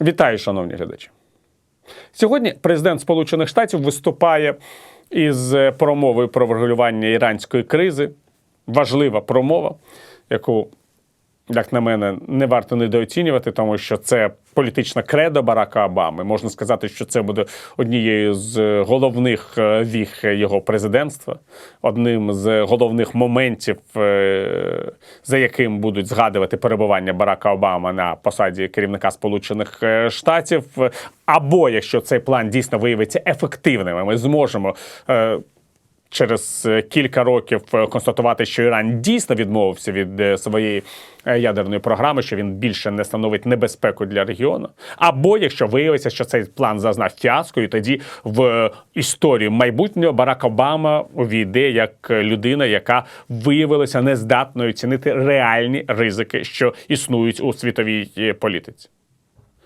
Вітаю, шановні глядачі. Сьогодні президент Сполучених Штатів виступає із промовою про врегулювання іранської кризи. Важлива промова, яку, як на мене, не варто недооцінювати, тому що це політична кредо Барака Обами. Можна сказати, що це буде однією з головних е, віх його президентства, одним з головних моментів, е, за яким будуть згадувати перебування Барака Обами на посаді керівника Сполучених е, Штатів. Або якщо цей план дійсно виявиться ефективним, ми зможемо. Через е, кілька років е, констатувати, що Іран дійсно відмовився від е, своєї ядерної програми, що він більше не становить небезпеку для регіону. Або якщо виявиться, що цей план зазнав фіаско, і тоді в історію майбутнього Барак Обама увійде як людина, яка виявилася нездатною цінити реальні ризики, що існують у світовій політиці.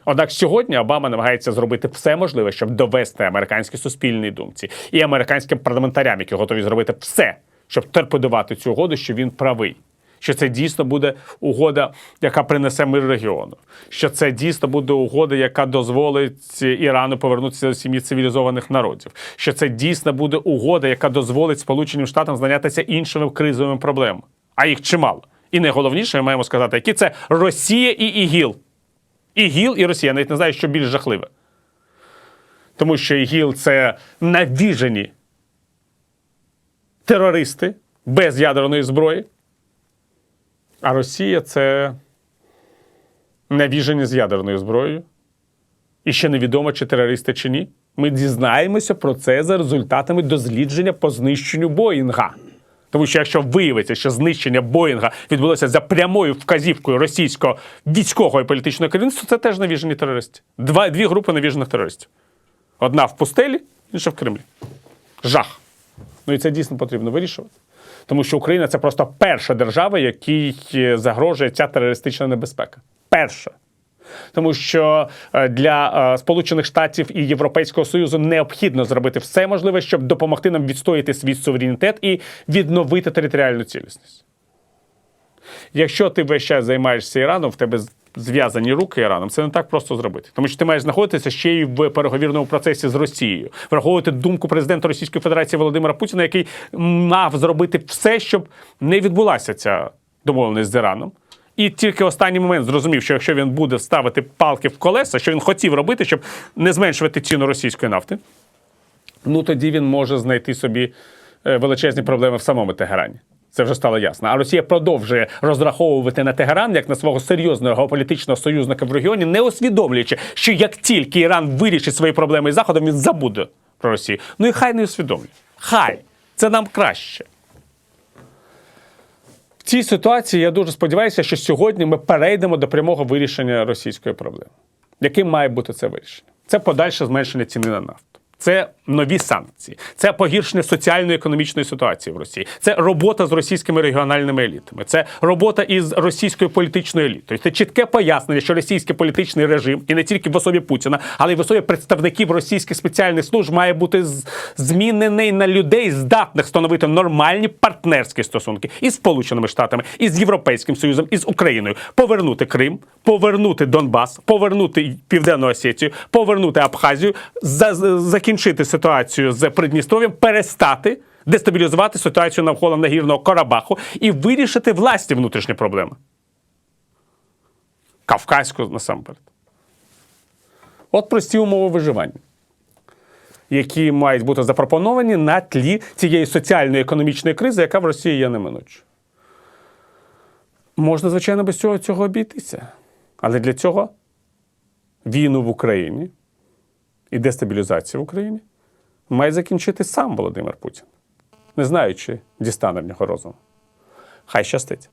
Однак сьогодні Обама намагається зробити все можливе, щоб довести американській суспільній думці і американським парламентарям, які готові зробити все, щоб торпедувати цю угоду, що він правий. Що це дійсно буде угода, яка принесе мир регіону. Що це дійсно буде угода, яка дозволить Ірану повернутися до сім'ї цивілізованих народів. Що це дійсно буде угода, яка дозволить Сполученим Штатам зайнятися іншими кризовими проблемами. А їх чимало. І найголовніше, ми маємо сказати, які це Росія і ІГІЛ. ІГІЛ і Росія. Навіть не знаю, що більш жахливе. Тому що ІГІЛ це навіжені терористи без ядерної зброї. А Росія це навіжені з ядерною зброєю. І ще невідомо, чи терористи, чи ні. Ми дізнаємося про це за результатами дослідження по знищенню Боїнга. Тому що якщо виявиться, що знищення Боїнга відбулося за прямою вказівкою російського військового і політичного керівництва, це теж навіжені терористи. Два, дві групи навіжених терористів. Одна в пустелі, інша в Кремлі. Жах. Ну і це дійсно потрібно вирішувати. Тому що Україна це просто перша держава, якій е, загрожує ця терористична небезпека. Перша. Тому що е, для е, Сполучених Штатів і Європейського Союзу необхідно зробити все можливе, щоб допомогти нам відстояти свій суверенітет і відновити територіальну цілісність. Якщо ти весь час займаєшся Іраном, в тебе зв'язані руки Іраном, це не так просто зробити. Тому що ти маєш знаходитися ще й в переговірному процесі з Росією, враховувати думку президента Російської Федерації Володимира Путіна, який мав зробити все, щоб не відбулася ця домовленість з Іраном. І тільки останній момент зрозумів, що якщо він буде ставити палки в колеса, що він хотів робити, щоб не зменшувати ціну російської нафти, ну тоді він може знайти собі е, величезні проблеми в самому Тегерані. Це вже стало ясно. А Росія продовжує розраховувати на Тегеран як на свого серйозного геополітичного союзника в регіоні, не усвідомлюючи, що як тільки Іран вирішить свої проблеми з Заходом, він забуде про Росію. Ну і хай не усвідомлює. Хай це нам краще. В цій ситуації я дуже сподіваюся, що сьогодні ми перейдемо до прямого вирішення російської проблеми. Яким має бути це вирішення? Це подальше зменшення ціни на нафту. Це нові санкції, це погіршення соціально-економічної ситуації в Росії, це робота з російськими регіональними елітами, це робота із російською політичною елітою. Це чітке пояснення, що російський політичний режим, і не тільки в особі Путіна, але й в особі представників російських спеціальних служб має бути змінений на людей, здатних становити нормальні партнерські стосунки із Сполученими Штатами, із Європейським Союзом, із Україною, повернути Крим, повернути Донбас, повернути Південну Осетію, повернути Абхазію, за- за- закінчити ситуацію з Придністров'ям, перестати дестабілізувати ситуацію навколо нагірного Карабаху і вирішити власні внутрішні проблеми. Кавказьку насамперед. От прості умови виживання, які мають бути запропоновані на тлі цієї соціально-економічної кризи, яка в Росії є неминучою. Можна, звичайно, без цього цього обійтися. Але для цього війну в Україні і дестабілізація в Україні має закінчити сам Володимир Путін, не знаючи, дістане в нього розуму. Хай щастить.